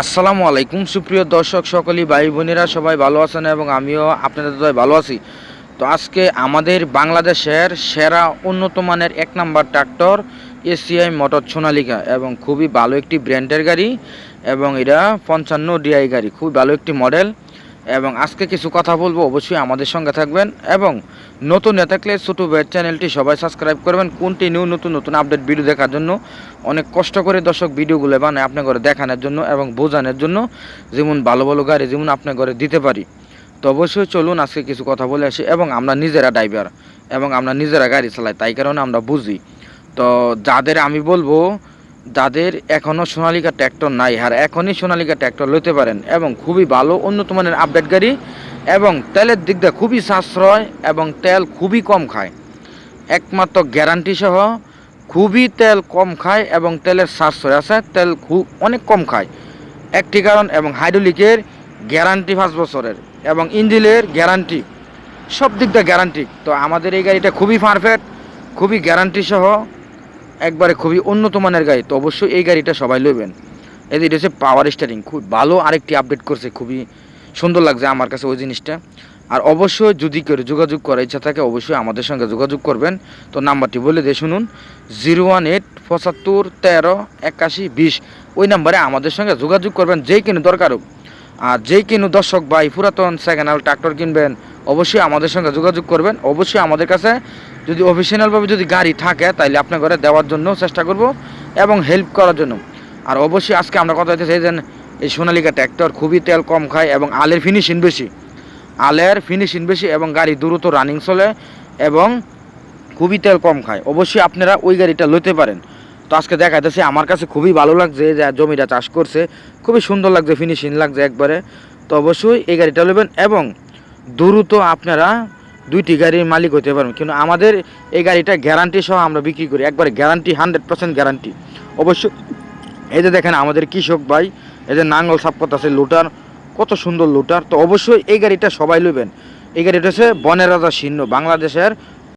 আসসালামু আলাইকুম। সুপ্রিয় দর্শক, সকলেই ভাই বোনেরা সবাই ভালো আছেন এবং আমিও আপনাদের সবাই ভালো আছি। তো আজকে আমাদের বাংলাদেশের সেরা উন্নত মানের এক number tractor ACI motor Sonalika এবং খুবই ভালো একটি ব্র্যান্ডের গাড়ি এবং এটা পঞ্চান্ন ডিআই গাড়ি খুব ভালো একটি মডেল। এবং আজকে কিছু কথা বলব, অবশ্যই আমাদের সঙ্গে থাকবেন এবং নতুন না থাকলে ছোটো ভাইয়ের চ্যানেলটি সবাই সাবস্ক্রাইব করবেন। কন্টিনিউ নতুন নতুন আপডেট ভিডিও দেখার জন্য, অনেক কষ্ট করে দর্শক ভিডিওগুলো বানায় আপনার ঘরে দেখানোর জন্য এবং বোঝানোর জন্য যেমন ভালো ভালো গাড়ি যেমন আপনার ঘরে দিতে পারি। তো অবশ্যই চলুন আজকে কিছু কথা বলে আসি এবং আমরা নিজেরা ড্রাইভার এবং আমরা নিজেরা গাড়ি চালাই, তাই কারণে আমরা বুঝি। তো যাদের আমি বলব যাদের এখনও সোনালিকা ট্র্যাক্টর নাই আর এখনই সোনালিকা ট্র্যাক্টর লইতে পারেন এবং খুবই ভালো উন্নত মানের আপডেট গাড়ি এবং তেলের দিক দিয়ে খুবই সাশ্রয় এবং তেল খুবই কম খায়। একমাত্র গ্যারান্টি সহ খুবই তেল কম খায় এবং তেলের সাশ্রয় আছে, তেল খুব অনেক কম খায়। একটি কারণ এবং হাইড্রোলিকের গ্যারান্টি পাঁচ বছরের এবং ইঞ্জিনের গ্যারান্টি সব দিক দিয়ে গ্যারান্টি তো আমাদের এই গাড়িটা খুবই পারফেক্ট খুবই গ্যারান্টি সহ একবারে খুবই উন্নত মানের গাড়ি, তো অবশ্যই এই গাড়িটা সবাই লইবেন। এই এটা হচ্ছে পাওয়ার স্টারিং খুব ভালো আরেকটি আপডেট করছে, খুবই সুন্দর লাগছে আমার কাছে ওই জিনিসটা। আর অবশ্যই যদি করে যোগাযোগ করার ইচ্ছা থাকে, অবশ্যই আমাদের সঙ্গে যোগাযোগ করবেন। তো নাম্বারটি বলে দিয়ে শুনুন, জিরো ওয়ান এইট পঁচাত্তর তেরো একাশি বিশ। ওই নাম্বারে আমাদের সঙ্গে যোগাযোগ করবেন যেই কিনে দরকার হোক। আর যেই কিনু দর্শক ভাই পুরাতন সেকেন্ড হ্যান্ড ট্রাক্টর কিনবেন, অবশ্যই আমাদের সঙ্গে যোগাযোগ করবেন। অবশ্যই আমাদের কাছে যদি অফিসিয়ালভাবে যদি গাড়ি থাকে তাহলে আপনার ঘরে দেওয়ার জন্য চেষ্টা করব এবং হেল্প করার জন্য। আর অবশ্যই আজকে আমরা কথা হইতেছি যে এই সোনালিকা ট্র্যাক্টর খুবই তেল কম খায় এবং আলের ফিনিশিং বেশি। আলের ফিনিশিং বেশি এবং গাড়ি দ্রুত রানিং চলে এবং খুবই তেল কম খায়। অবশ্যই আপনারা ওই গাড়িটা লইতে পারেন। তো আজকে দেখাইতেছি, আমার কাছে খুবই ভালো লাগছে যে জমিটা চাষ করছে, খুবই সুন্দর লাগছে ফিনিশিং লাগছে একবারে। তো অবশ্যই এই গাড়িটা নেবেন এবং দ্রুত আপনারা দুইটি গাড়ির মালিক হতে পারবেন। কিন্তু আমাদের এই গাড়িটা গ্যারান্টি সহ আমরা বিক্রি করি, একবারে গ্যারান্টি হান্ড্রেড পার্সেন্ট গ্যারান্টি অবশ্যই এই যে দেখেন আমাদের কৃষক ভাই, এই যে নাঙ্গল সাপ আছে, লোটার, কত সুন্দর লোটার। তো অবশ্যই এই গাড়িটা সবাই নেবেন এই গাড়িটা হচ্ছে বনের রাজা সিন্ন বাংলাদেশের